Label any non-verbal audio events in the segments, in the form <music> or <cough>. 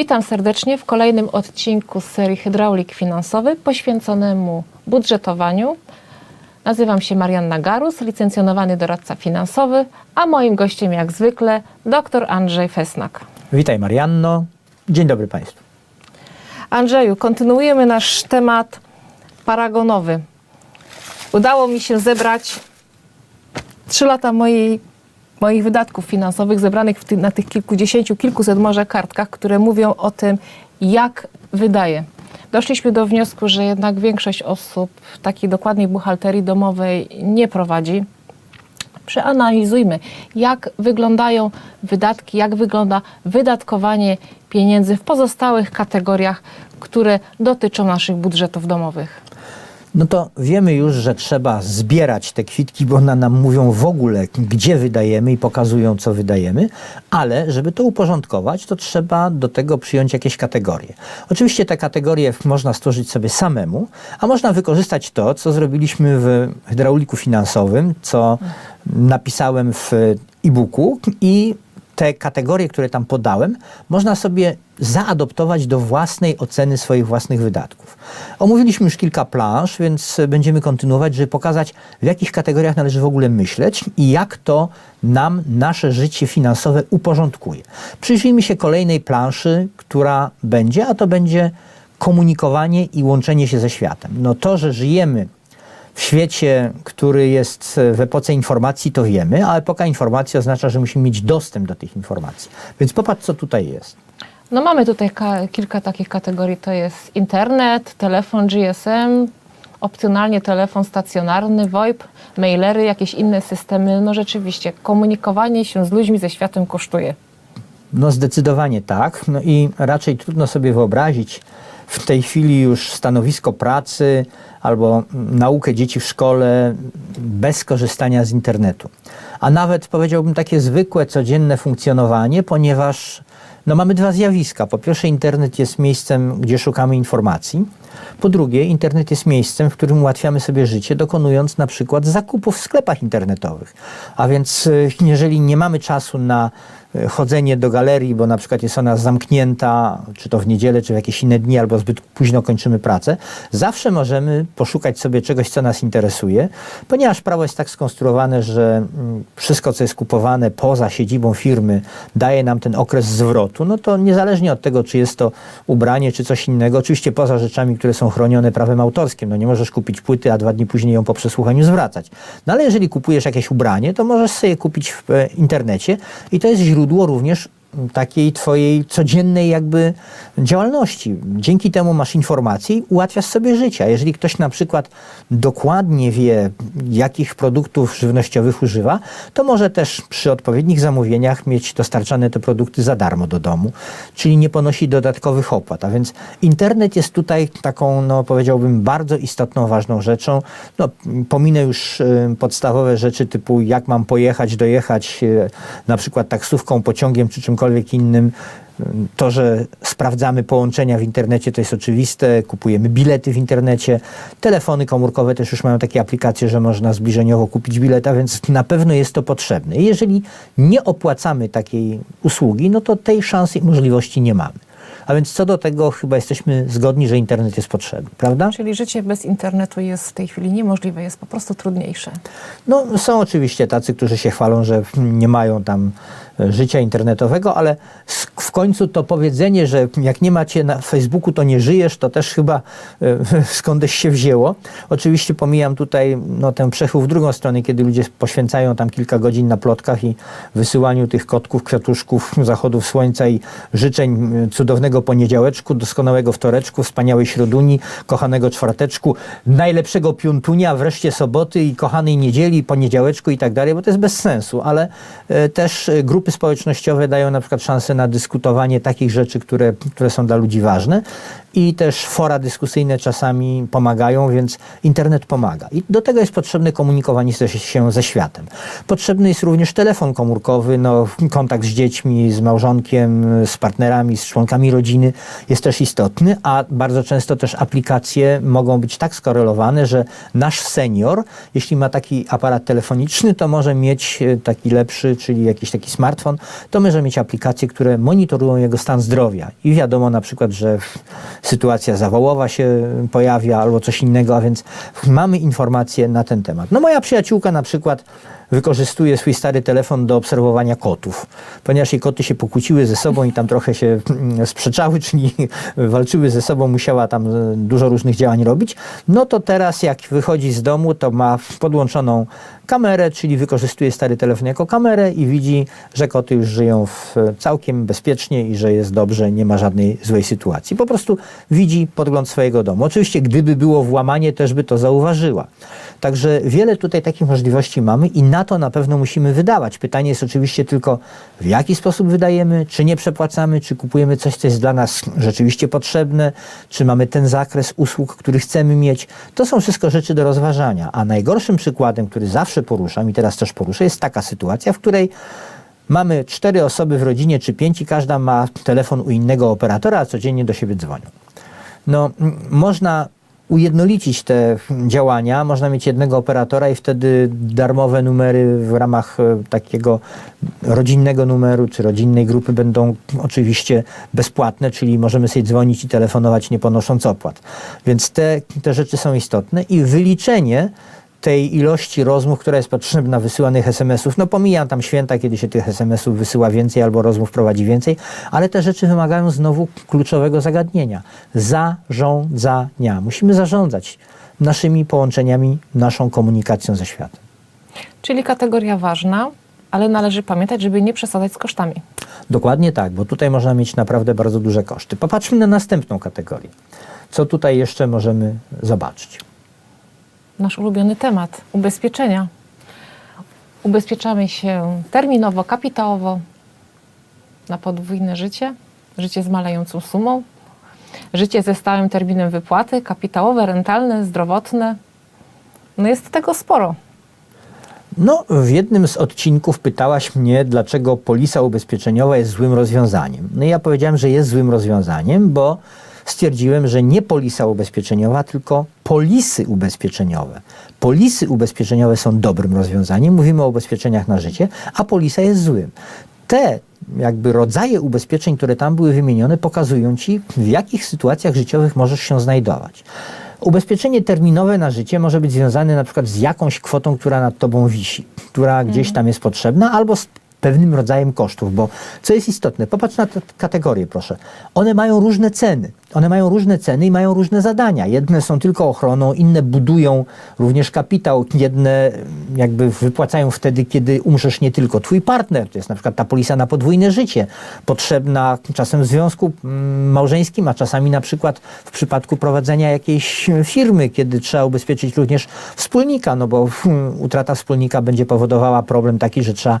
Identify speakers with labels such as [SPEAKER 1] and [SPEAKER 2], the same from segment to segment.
[SPEAKER 1] Witam serdecznie w kolejnym odcinku z serii Hydraulik Finansowy poświęconemu budżetowaniu. Nazywam się Marianna Garus, licencjonowany doradca finansowy, a moim gościem jak zwykle dr Andrzej Fesnak.
[SPEAKER 2] Witaj Marianno. Dzień dobry Państwu.
[SPEAKER 1] Andrzeju, kontynuujemy nasz temat paragonowy. Udało mi się zebrać trzy lata mojej, moich wydatków finansowych zebranych ty, na tych kilkudziesięciu, kilkuset może kartkach, które mówią o tym, jak wydaje. Doszliśmy do wniosku, że jednak większość osób takiej dokładnej buchalterii domowej nie prowadzi. Przeanalizujmy, jak wyglądają wydatki, jak wygląda wydatkowanie pieniędzy w pozostałych kategoriach, które dotyczą naszych budżetów domowych.
[SPEAKER 2] No to wiemy już, że trzeba zbierać te kwitki, bo one nam mówią w ogóle, gdzie wydajemy i pokazują, co wydajemy, ale żeby to uporządkować, to trzeba do tego przyjąć jakieś kategorie. Oczywiście te kategorie można stworzyć sobie samemu, a można wykorzystać to, co zrobiliśmy w hydrauliku finansowym, co napisałem w e-booku i te kategorie, które tam podałem, można sobie zaadoptować do własnej oceny swoich własnych wydatków. Omówiliśmy już kilka planż, więc będziemy kontynuować, żeby pokazać, w jakich kategoriach należy w ogóle myśleć i jak to nam nasze życie finansowe uporządkuje. Przyjrzyjmy się kolejnej planszy, która będzie, a to będzie komunikowanie i łączenie się ze światem. No to, że żyjemy w świecie, który jest w epoce informacji, to wiemy, a epoka informacji oznacza, że musimy mieć dostęp do tych informacji. Więc popatrz, co tutaj jest.
[SPEAKER 1] No mamy tutaj ka- kilka takich kategorii. To jest internet, telefon GSM, opcjonalnie telefon stacjonarny, VoIP, mailery, jakieś inne systemy. No rzeczywiście, komunikowanie się z ludźmi, ze światem kosztuje.
[SPEAKER 2] No zdecydowanie tak. No i raczej trudno sobie wyobrazić w tej chwili już stanowisko pracy albo naukę dzieci w szkole bez korzystania z internetu. A nawet powiedziałbym takie zwykłe, codzienne funkcjonowanie, ponieważ no mamy dwa zjawiska. Po pierwsze, internet jest miejscem, gdzie szukamy informacji. Po drugie, internet jest miejscem, w którym ułatwiamy sobie życie, dokonując na przykład zakupów w sklepach internetowych. A więc y, jeżeli nie mamy czasu na chodzenie do galerii, bo na przykład jest ona zamknięta, czy to w niedzielę, czy w jakieś inne dni, albo zbyt późno kończymy pracę, zawsze możemy poszukać sobie czegoś, co nas interesuje, ponieważ prawo jest tak skonstruowane, że mm, wszystko, co jest kupowane poza siedzibą firmy, daje nam ten okres zwrotu, no to niezależnie od tego, czy jest to ubranie, czy coś innego, oczywiście poza rzeczami, które są chronione prawem autorskim, no nie możesz kupić płyty, a dwa dni później ją po przesłuchaniu zwracać. No ale jeżeli kupujesz jakieś ubranie, to możesz sobie kupić w e, internecie i to jest źródło również takiej twojej codziennej jakby działalności. Dzięki temu masz informacje i ułatwiasz sobie życie. A jeżeli ktoś na przykład dokładnie wie, jakich produktów żywnościowych używa, to może też przy odpowiednich zamówieniach mieć dostarczane te produkty za darmo do domu, czyli nie ponosi dodatkowych opłat. A więc internet jest tutaj taką, no powiedziałbym, bardzo istotną, ważną rzeczą. No, pominę już y, podstawowe rzeczy typu jak mam pojechać, dojechać y, na przykład taksówką, pociągiem czy czymkolwiek innym. To, że sprawdzamy połączenia w internecie, to jest oczywiste. Kupujemy bilety w internecie. Telefony komórkowe też już mają takie aplikacje, że można zbliżeniowo kupić bilet, a więc na pewno jest to potrzebne. I jeżeli nie opłacamy takiej usługi, no to tej szansy i możliwości nie mamy. A więc co do tego chyba jesteśmy zgodni, że internet jest potrzebny, prawda?
[SPEAKER 1] Czyli życie bez internetu jest w tej chwili niemożliwe, jest po prostu trudniejsze.
[SPEAKER 2] No, są oczywiście tacy, którzy się chwalą, że nie mają tam życia internetowego, ale w końcu to powiedzenie, że jak nie macie na Facebooku, to nie żyjesz, to też chyba e, <laughs> skądś się wzięło. Oczywiście pomijam tutaj no, ten przechył w drugą stronę, kiedy ludzie poświęcają tam kilka godzin na plotkach i wysyłaniu tych kotków, kwiatuszków, zachodów słońca i życzeń e, cudownego poniedziałeczku, doskonałego wtoreczku, wspaniałej środuni, kochanego czwarteczku, najlepszego piątunia, wreszcie soboty i kochanej niedzieli, poniedziałeczku i tak dalej, bo to jest bez sensu, ale e, też e, społecznościowe dają na przykład szansę na dyskutowanie takich rzeczy, które, które są dla ludzi ważne i też fora dyskusyjne czasami pomagają, więc internet pomaga. I do tego jest potrzebne komunikowanie się- ze światem. Potrzebny jest również telefon komórkowy, no, kontakt z dziećmi, z małżonkiem, z partnerami, z członkami rodziny jest też istotny, a bardzo często też aplikacje mogą być tak skorelowane, że nasz senior, jeśli ma taki aparat telefoniczny, to może mieć e, taki lepszy, czyli jakiś taki smartfon, to może mieć aplikacje, które monitorują jego stan zdrowia i wiadomo na przykład, że sytuacja zawołowa się pojawia albo coś innego, a więc mamy informacje na ten temat. No moja przyjaciółka na przykład wykorzystuje swój stary telefon do obserwowania kotów, ponieważ jej koty się pokłóciły ze sobą i tam trochę się mm, sprzeczały, <laughs> czyli walczyły ze sobą, musiała tam e, dużo różnych działań robić, no to teraz jak wychodzi z domu, to ma podłączoną kamerę, czyli wykorzystuje stary telefon jako kamerę i widzi, że koty już żyją w, całkiem bezpiecznie i że jest dobrze, nie ma żadnej złej sytuacji. Po prostu widzi podgląd swojego domu. Oczywiście, gdyby było włamanie, też by to zauważyła. Także wiele tutaj takich możliwości mamy i na to na pewno musimy wydawać. Pytanie jest oczywiście tylko, w jaki sposób wydajemy, czy nie przepłacamy, czy kupujemy coś, co jest dla nas rzeczywiście potrzebne, czy mamy ten zakres usług, który chcemy mieć. To są wszystko rzeczy do rozważania. A najgorszym przykładem, który zawsze poruszam i teraz też poruszę, jest taka sytuacja, w której mamy cztery osoby w rodzinie, czy pięć i każda ma telefon u innego operatora, a codziennie do siebie dzwonią. No, można ujednolicić te działania, można mieć jednego operatora i wtedy darmowe numery w ramach e, takiego rodzinnego numeru czy rodzinnej grupy będą oczywiście bezpłatne, czyli możemy sobie dzwonić i telefonować nie ponosząc opłat. Więc te, te rzeczy są istotne i wyliczenie tej ilości rozmów, która jest potrzebna, wysyłanych SMS-ów. No pomijam tam święta, kiedy się tych SMS-ów wysyła więcej albo rozmów prowadzi więcej, ale te rzeczy wymagają znowu kluczowego zagadnienia. Zarządzania. Musimy zarządzać naszymi połączeniami, naszą komunikacją ze światem.
[SPEAKER 1] Czyli kategoria ważna, ale należy pamiętać, żeby nie przesadzać z kosztami.
[SPEAKER 2] Dokładnie tak, bo tutaj można mieć naprawdę bardzo duże koszty. Popatrzmy na następną kategorię. Co tutaj jeszcze możemy zobaczyć?
[SPEAKER 1] Nasz ulubiony temat ubezpieczenia. Ubezpieczamy się terminowo, kapitałowo na podwójne życie, życie z malejącą sumą, życie ze stałym terminem wypłaty, kapitałowe, rentalne, zdrowotne. No jest tego sporo.
[SPEAKER 2] No, w jednym z odcinków pytałaś mnie, dlaczego polisa ubezpieczeniowa jest złym rozwiązaniem. No i ja powiedziałem, że jest złym rozwiązaniem, bo stwierdziłem, że nie polisa ubezpieczeniowa, tylko polisy ubezpieczeniowe. Polisy ubezpieczeniowe są dobrym rozwiązaniem, mówimy o ubezpieczeniach na życie, a polisa jest złym. Te jakby rodzaje ubezpieczeń, które tam były wymienione, pokazują ci, w jakich sytuacjach życiowych możesz się znajdować. Ubezpieczenie terminowe na życie może być związane na przykład z jakąś kwotą, która nad tobą wisi, która gdzieś tam jest potrzebna, albo z pewnym rodzajem kosztów, bo co jest istotne, popatrz na te kategorie, proszę. One mają różne ceny. One mają różne ceny i mają różne zadania. Jedne są tylko ochroną, inne budują również kapitał, jedne jakby wypłacają wtedy, kiedy umrzesz nie tylko twój partner. To jest na przykład ta polisa na podwójne życie, potrzebna czasem w związku mm, małżeńskim, a czasami na przykład w przypadku prowadzenia jakiejś firmy, kiedy trzeba ubezpieczyć również wspólnika, no bo hmm, utrata wspólnika będzie powodowała problem taki, że trzeba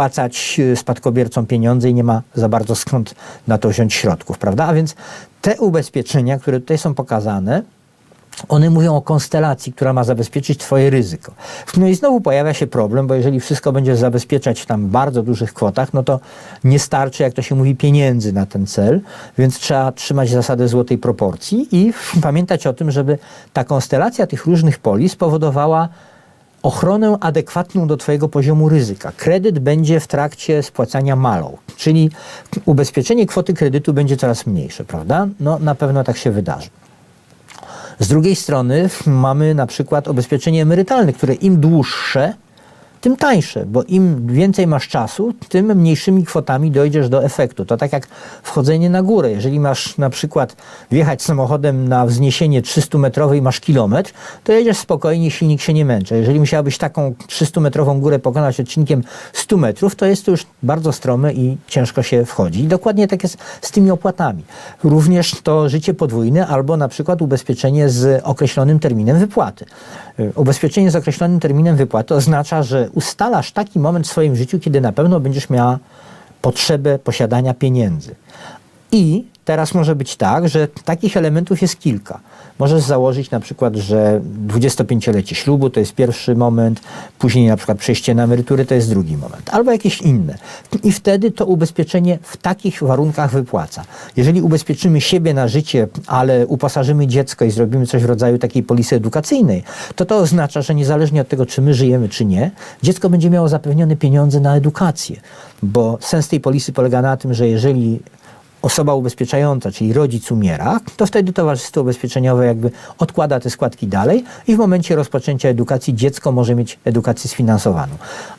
[SPEAKER 2] wypłacać e, spadkobiercom pieniądze i nie ma za bardzo skąd na to wziąć środków, prawda? A więc te ubezpieczenia, które tutaj są pokazane, one mówią o konstelacji, która ma zabezpieczyć Twoje ryzyko. No i znowu pojawia się problem, bo jeżeli wszystko będziesz zabezpieczać w tam bardzo dużych kwotach, no to nie starczy, jak to się mówi, pieniędzy na ten cel, więc trzeba trzymać zasadę złotej proporcji i <laughs> pamiętać o tym, żeby ta konstelacja tych różnych polis powodowała ochronę adekwatną do Twojego poziomu ryzyka. Kredyt będzie w trakcie spłacania malał, czyli ubezpieczenie kwoty kredytu będzie coraz mniejsze, prawda? No na pewno tak się wydarzy. Z drugiej strony mamy na przykład ubezpieczenie emerytalne, które im dłuższe, tym tańsze, bo im więcej masz czasu, tym mniejszymi kwotami dojdziesz do efektu. To tak jak wchodzenie na górę. Jeżeli masz na przykład wjechać samochodem na wzniesienie 300-metrowe i masz kilometr, to jedziesz spokojnie, silnik się nie męczy. Jeżeli musiałabyś taką 300-metrową górę pokonać odcinkiem 100 metrów, to jest to już bardzo strome i ciężko się wchodzi. I dokładnie tak jest z tymi opłatami. Również to życie podwójne albo na przykład ubezpieczenie z określonym terminem wypłaty. Ubezpieczenie z określonym terminem wypłaty oznacza, że ustalasz taki moment w swoim życiu, kiedy na pewno będziesz miała potrzebę posiadania pieniędzy. I teraz może być tak, że takich elementów jest kilka. Możesz założyć na przykład, że 25-lecie ślubu to jest pierwszy moment, później na przykład przejście na emeryturę to jest drugi moment, albo jakieś inne. I wtedy to ubezpieczenie w takich warunkach wypłaca. Jeżeli ubezpieczymy siebie na życie, ale uposażymy dziecko i zrobimy coś w rodzaju takiej polisy edukacyjnej, to to oznacza, że niezależnie od tego, czy my żyjemy, czy nie, dziecko będzie miało zapewnione pieniądze na edukację. Bo sens tej polisy polega na tym, że jeżeli osoba ubezpieczająca, czyli rodzic umiera, to wtedy towarzystwo ubezpieczeniowe jakby odkłada te składki dalej i w momencie rozpoczęcia edukacji dziecko może mieć edukację sfinansowaną.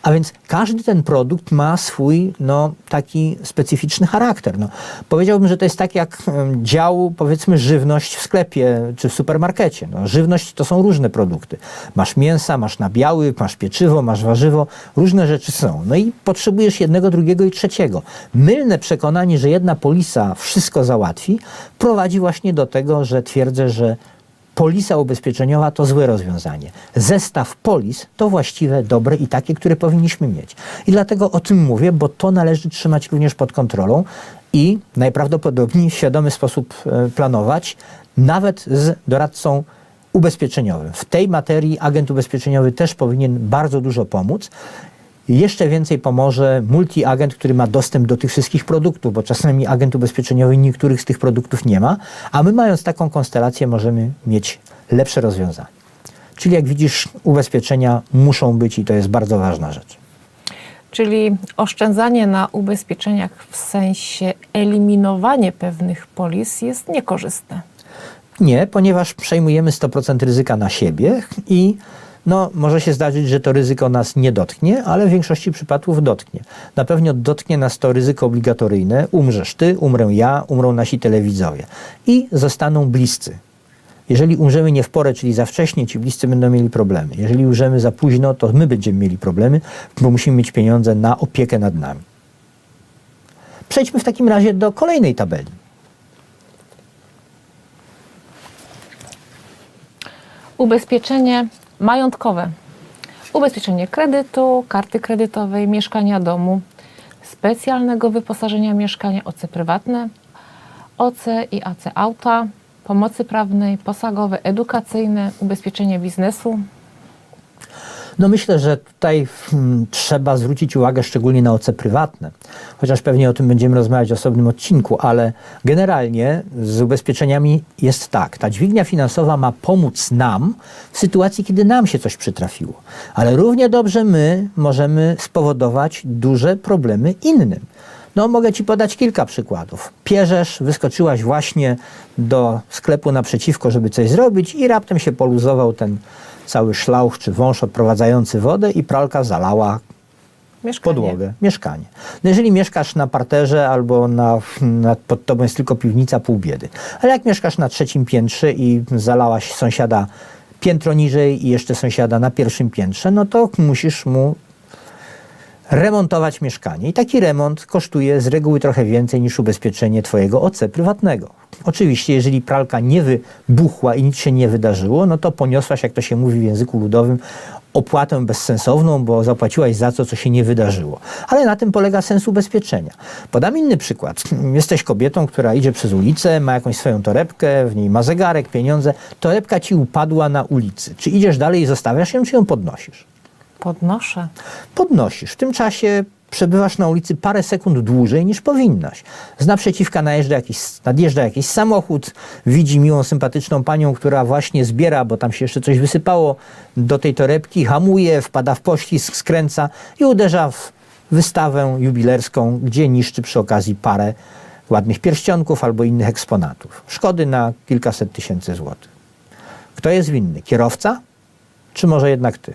[SPEAKER 2] A więc każdy ten produkt ma swój no, taki specyficzny charakter. No, powiedziałbym, że to jest tak jak dział, powiedzmy, żywność w sklepie czy w supermarkecie. No, żywność to są różne produkty. Masz mięsa, masz nabiały, masz pieczywo, masz warzywo, różne rzeczy są. No i potrzebujesz jednego, drugiego i trzeciego. Mylne przekonanie, że jedna polisa wszystko załatwi, prowadzi właśnie do tego, że twierdzę, że polisa ubezpieczeniowa to złe rozwiązanie. Zestaw polis to właściwe, dobre i takie, które powinniśmy mieć. I dlatego o tym mówię, bo to należy trzymać również pod kontrolą i najprawdopodobniej w świadomy sposób e, planować, nawet z doradcą ubezpieczeniowym. W tej materii agent ubezpieczeniowy też powinien bardzo dużo pomóc. Jeszcze więcej pomoże multi-agent, który ma dostęp do tych wszystkich produktów, bo czasami agent ubezpieczeniowy niektórych z tych produktów nie ma, a my mając taką konstelację możemy mieć lepsze rozwiązanie. Czyli jak widzisz, ubezpieczenia muszą być i to jest bardzo ważna rzecz.
[SPEAKER 1] Czyli oszczędzanie na ubezpieczeniach w sensie eliminowanie pewnych polis jest niekorzystne.
[SPEAKER 2] Nie, ponieważ przejmujemy 100% ryzyka na siebie i no, może się zdarzyć, że to ryzyko nas nie dotknie, ale w większości przypadków dotknie. Na pewno dotknie nas to ryzyko obligatoryjne. Umrzesz ty, umrę ja, umrą nasi telewidzowie. I zostaną bliscy. Jeżeli umrzemy nie w porę, czyli za wcześnie, ci bliscy będą mieli problemy. Jeżeli umrzemy za późno, to my będziemy mieli problemy, bo musimy mieć pieniądze na opiekę nad nami. Przejdźmy w takim razie do kolejnej tabeli.
[SPEAKER 1] Ubezpieczenie majątkowe. Ubezpieczenie kredytu, karty kredytowej, mieszkania domu, specjalnego wyposażenia mieszkania, OC prywatne, OC i AC auta, pomocy prawnej, posagowe, edukacyjne, ubezpieczenie biznesu.
[SPEAKER 2] No myślę, że tutaj hmm, trzeba zwrócić uwagę szczególnie na OC prywatne, chociaż pewnie o tym będziemy rozmawiać w osobnym odcinku, ale generalnie z ubezpieczeniami jest tak. Ta dźwignia finansowa ma pomóc nam w sytuacji, kiedy nam się coś przytrafiło, ale równie dobrze my możemy spowodować duże problemy innym. No, mogę Ci podać kilka przykładów. Pierzesz, wyskoczyłaś właśnie do sklepu naprzeciwko, żeby coś zrobić i raptem się poluzował ten cały szlauch czy wąż odprowadzający wodę i pralka zalała
[SPEAKER 1] Mieszkanie.
[SPEAKER 2] podłogę, mieszkanie. No jeżeli mieszkasz na parterze albo na, na, pod tobą jest tylko piwnica, pół biedy. Ale jak mieszkasz na trzecim piętrze i zalałaś sąsiada piętro niżej i jeszcze sąsiada na pierwszym piętrze, no to musisz mu remontować mieszkanie. I taki remont kosztuje z reguły trochę więcej niż ubezpieczenie Twojego OC prywatnego. Oczywiście, jeżeli pralka nie wybuchła i nic się nie wydarzyło, no to poniosłaś, jak to się mówi w języku ludowym, opłatę bezsensowną, bo zapłaciłaś za to, co się nie wydarzyło. Ale na tym polega sens ubezpieczenia. Podam inny przykład. Jesteś kobietą, która idzie przez ulicę, ma jakąś swoją torebkę, w niej ma zegarek, pieniądze. Torebka ci upadła na ulicy. Czy idziesz dalej i zostawiasz ją, czy ją podnosisz?
[SPEAKER 1] Podnoszę.
[SPEAKER 2] podnosisz. W tym czasie przebywasz na ulicy parę sekund dłużej niż powinnaś. Z naprzeciwka najeżdża jakiś, nadjeżdża jakiś samochód, widzi miłą, sympatyczną panią, która właśnie zbiera, bo tam się jeszcze coś wysypało do tej torebki, hamuje, wpada w poślizg, skręca i uderza w wystawę jubilerską, gdzie niszczy przy okazji parę ładnych pierścionków albo innych eksponatów. Szkody na kilkaset tysięcy złotych. Kto jest winny? Kierowca? Czy może jednak ty?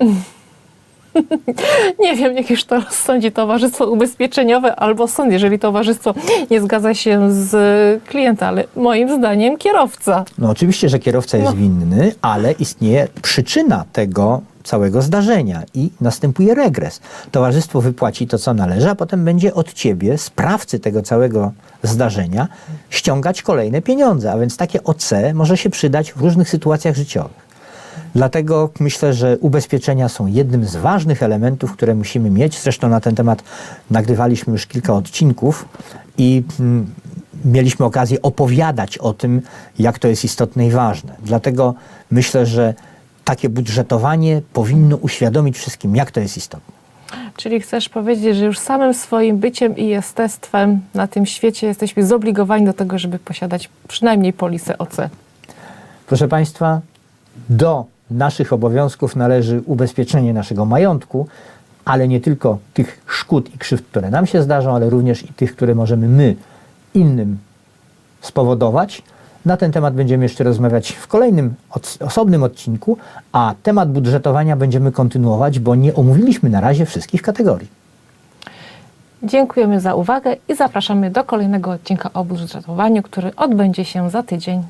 [SPEAKER 2] <laughs>
[SPEAKER 1] Nie wiem, niech już to rozsądzi towarzystwo ubezpieczeniowe albo sąd, jeżeli towarzystwo nie zgadza się z klientem, ale moim zdaniem kierowca.
[SPEAKER 2] No oczywiście, że kierowca jest
[SPEAKER 1] No.
[SPEAKER 2] winny, ale istnieje przyczyna tego całego zdarzenia i następuje regres. Towarzystwo wypłaci to, co należy, a potem będzie od ciebie, sprawcy tego całego zdarzenia, ściągać kolejne pieniądze. A więc takie OC może się przydać w różnych sytuacjach życiowych. Dlatego myślę, że ubezpieczenia są jednym z ważnych elementów, które musimy mieć. Zresztą na ten temat nagrywaliśmy już kilka odcinków i mm, mieliśmy okazję opowiadać o tym, jak to jest istotne i ważne. Dlatego myślę, że takie budżetowanie powinno uświadomić wszystkim, jak to jest istotne.
[SPEAKER 1] Czyli chcesz powiedzieć, że już samym swoim byciem i jestestwem na tym świecie jesteśmy zobligowani do tego, żeby posiadać przynajmniej polisę OC.
[SPEAKER 2] Proszę Państwa, do naszych obowiązków należy ubezpieczenie naszego majątku, ale nie tylko tych szkód i krzywd, które nam się zdarzą, ale również i tych, które możemy my innym spowodować. Na ten temat będziemy jeszcze rozmawiać w kolejnym osobnym odcinku, a temat budżetowania będziemy kontynuować, bo nie omówiliśmy na razie wszystkich kategorii.
[SPEAKER 1] Dziękujemy za uwagę i zapraszamy do kolejnego odcinka o budżetowaniu, który odbędzie się za tydzień.